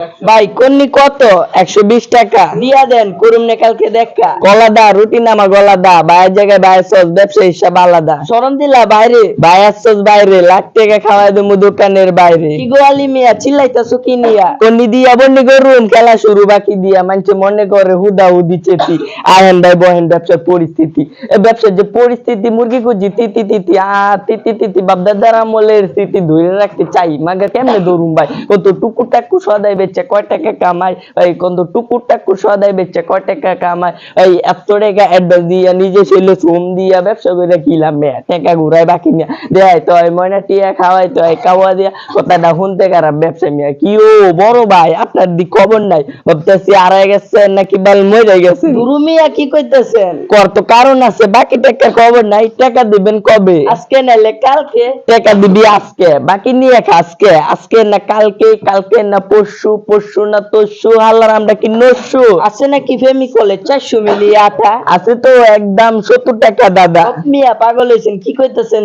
ভাই, কন্নি কত? একশো বিশ টাকা। দিয়া দেন, করুম নে কালকে দেখা। গলা দা রুটি নামা গলা দা বাইরের জায়গায় বাইরের সস ব্যবসা হিসাব আলাদা। সরম দিলা বাইরে? বাইরের সস বাইরে, লাখ টাকা খাওয়াই দেবো দোকানের বাইরে। কি গো আলি মিয়া, চিল্লাইতাছো কি নিয়া? কন্নি দিয়া, বন্নি করুম খেলা শুরু, বাকি দিয়া। মানছে মনে করে, হুদা হুদি চেতি আহেন ভাই, বহেন ব্যবসার পরিস্থিতি। এ ব্যবসার যে পরিস্থিতি, মুরগি খুঁজি, তিতি তিতি। আ, তিতি তিতি, বাপ বাপদাদার আমলের স্মৃতি ধরে রাখতে চাই। মাগে কেমনে ধরুম ভাই? কত টুকুর টাকু সদাই বেচে কয় টাকা কামাই এই কত টুকুর টাকু সদাই বেচে কয় টাকা কামাই এই এত টাকা অ্যাডভান্স দিয়া নিজে ছেলে শ্রম দিয়া ব্যবসা করে কিলাম মে টাকা ঘুরাই বাকি নিয়া দেয় তো ময়না টিয়া খাওয়াই তো কাওয়া দিয়া কথাটা শুনতে খারাপ ব্যবসা মিয়া। কি ও বড় ভাই আপনার দিক খবর নাই? ভাবতেছি আড়াই গেছে নাকি বাল মরে গেছে গুরু মিয়া কি কইতেছেন? কর তো কারণ আছে বাকি টাকা খবর নাই টাকা দিবেন কবে? আজকে নাইলে কালকে? টাকা দিবি আজকে বাকি নিয়ে আজকে। আজকে না কালকে কালকে না পরশু পরশু না তরশু হাল্লার আমরা কি নরশু আছে নাকি ফেমিকলে চারশো মিলি আটা। আছে তো একদম সত্তর টাকা দাদা। মিয়া পাগল হয়েছেন কি কইতেছেন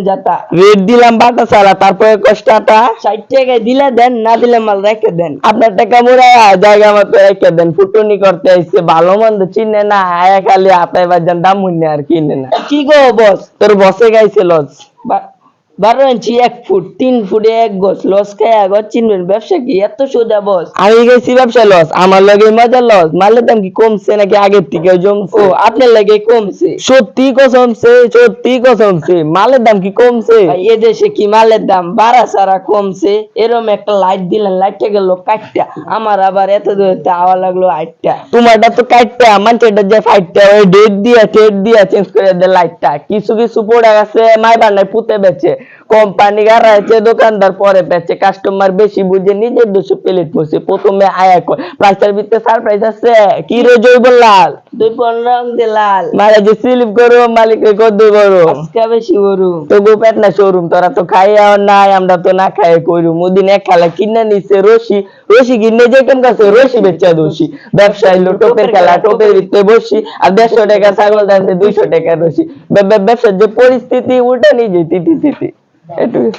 রেট দিলাম বাটা সারা তারপরে কষ্টাটা ষাট টাকায় দিলে দেন না দিলে মাল রেখে দেন। আপনার টাকা মোড়া জায়গা মতো রেখে দেন ফুটুনি করতে আইসে ভালো মন্দ চিনে না আয়া খালি আতায় বাজান দাম আর কিনে না। কি গো বস? তোর বসে গাইছে লজ। বারো ইঞ্চি এক ফুট তিন ফুটে এক গোছ লস খায় আগর চিনবেন ব্যবসা কি? এত সোজা বস। আমি গেছি ব্যবসা লস আমার লগে মজা লস। মালের দাম কি কমছে নাকি আগের থেকে জমছে? ও আপনার লাগে কমছে। সত্যি কসমছে সত্যি কসমছে। মালের দাম কি কমছে? কি মালের দাম বাড়া সারা কমছে? এরম একটা লাইট দিলেন লাইটটা গেল কাটটা। আমার আবার এত দূরে আওয়া লাগল আটটা। তোমারটা তো কাটটা মানছেটা যে ফাইটটা ওই ডেট দিয়া টেট দিয়া চেঞ্জ করে দে লাইটটা কিছু কিছু পড়ে গেছে মাই বান্নায় পুঁতে বেচে। কোম্পানি গাড়াইছে দোকানদার পরে বেচে কাস্টমার বেশি বুঝে, নিজের দোষে প্লেট মুছে প্রথমে আয়া প্রাইসের ভিতরে সারপ্রাইজ আছে? কি রে জৈব লাল দুই পন রং দিয়ে লাল। যে স্লিপ করো মালিকের কদ্দ করো আজকা বেশি গরু তো গোপেট না শোরুম তোরা তো খাইয়া নাই আমরা তো না খাই কইরু মুদিন এক খেলা কিনে নিছে রশি রশি কিনে যে কেম কাছে রশি বেচা দোষী ব্যবসায়ী লো টোপের খেলা টোপের ভিতরে বসি আর দেড়শো টাকা ছাগল দাঁড়িয়ে দুইশো টাকা রশি। ব্য- ব্য- ব্যবসার যে পরিস্থিতি তিতি তিতি এটুকু